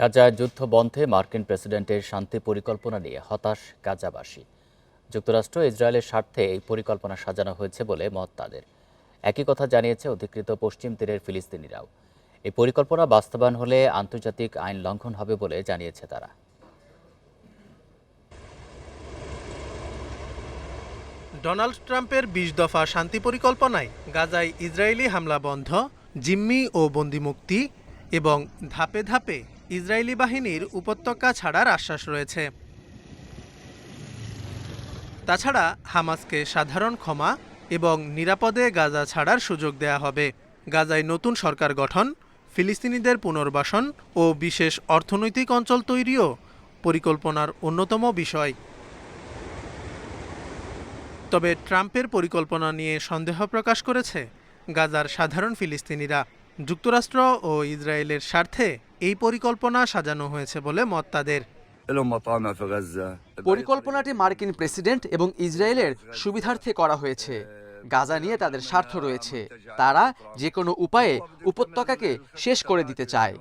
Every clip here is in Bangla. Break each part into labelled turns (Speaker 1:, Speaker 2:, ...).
Speaker 1: গাজায় যুদ্ধ বন্ধে মার্কিন প্রেসিডেন্টের শান্তি পরিকল্পনা নিয়ে হতাশ গাজাবাসী। যুক্তরাষ্ট্র ইসরায়েলের স্বার্থে এই পরিকল্পনা সাজানো হয়েছে বলে মত তাদের। একই কথা জানিয়েছে অধিকৃত পশ্চিম তীরের ফিলিস্তিনিরাও। এই পরিকল্পনা বাস্তবায়ন হলে আন্তর্জাতিক আইন লঙ্ঘন হবে বলে জানিয়েছে তারা।
Speaker 2: ডোনাল্ড ট্রাম্পের বিশ দফা শান্তি পরিকল্পনায় গাজায় ইসরায়েলি হামলা বন্ধ, জিম্মি ও বন্দিমুক্তি এবং ধাপে ধাপে ইসরায়েলি বাহিনীর উপত্যকা ছাড়ার আশ্বাস রয়েছে। তাছাড়া হামাসকে সাধারণ ক্ষমা এবং নিরাপদে গাজা ছাড়ার সুযোগ দেয়া হবে। গাজায় নতুন সরকার গঠন, ফিলিস্তিনিদের পুনর্বাসন ও বিশেষ অর্থনৈতিক অঞ্চল তৈরিও পরিকল্পনার অন্যতম বিষয়। তবে ট্রাম্পের পরিকল্পনা নিয়ে সন্দেহ প্রকাশ করেছে গাজার সাধারণ ফিলিস্তিনিরা। যুক্তরাষ্ট্র ও ইসরায়েলের স্বার্থে এই পরিকল্পনা সাজানো হয়েছে বলে মত তাদের।
Speaker 3: পরিকল্পনাটি মার্কিন প্রেসিডেন্ট এবং ইসরায়েলের সুবিধার্থে করা হয়েছে। গাজা নিয়ে তাদের স্বার্থ রয়েছে। তারা যে কোনো উপায়ে উপত্যকাকে শেষ করে দিতে চায়।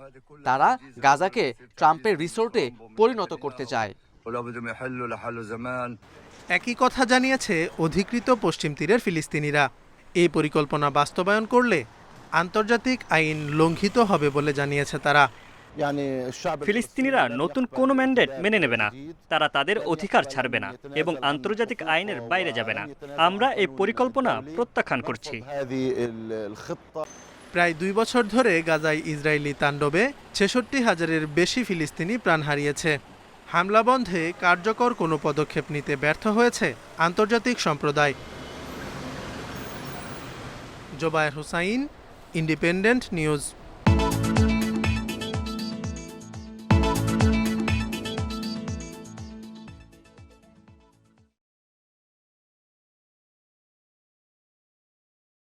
Speaker 3: তারা গাজাকে ট্রাম্পের রিসোর্টে পরিণত করতে চায়।
Speaker 2: একই কথা জানিয়েছে অধিকৃত পশ্চিম তীরের ফিলিস্তিনিরা। এই পরিকল্পনা বাস্তবায়ন করলে আন্তর্জাতিক আইন লঙ্ঘিত হবে বলে জানিয়েছে তারা।
Speaker 4: ফিলিস্তিনিরা নতুন কোনো ম্যান্ডেট মেনে নেবে না। তারা তাদের অধিকার ছাড়বে না এবং আন্তর্জাতিক আইনের বাইরে যাবে না। আমরা এই পরিকল্পনা প্রত্যাখ্যান করছি।
Speaker 2: প্রায় দুই বছর ধরে গাজায় ইসরায়েলি তাণ্ডবে ছেষট্টি হাজারের বেশি ফিলিস্তিনি প্রাণ হারিয়েছে। হামলা বন্ধে কার্যকর কোনো পদক্ষেপ নিতে ব্যর্থ হয়েছে আন্তর্জাতিক সম্প্রদায়। Zobayer Hussain independent news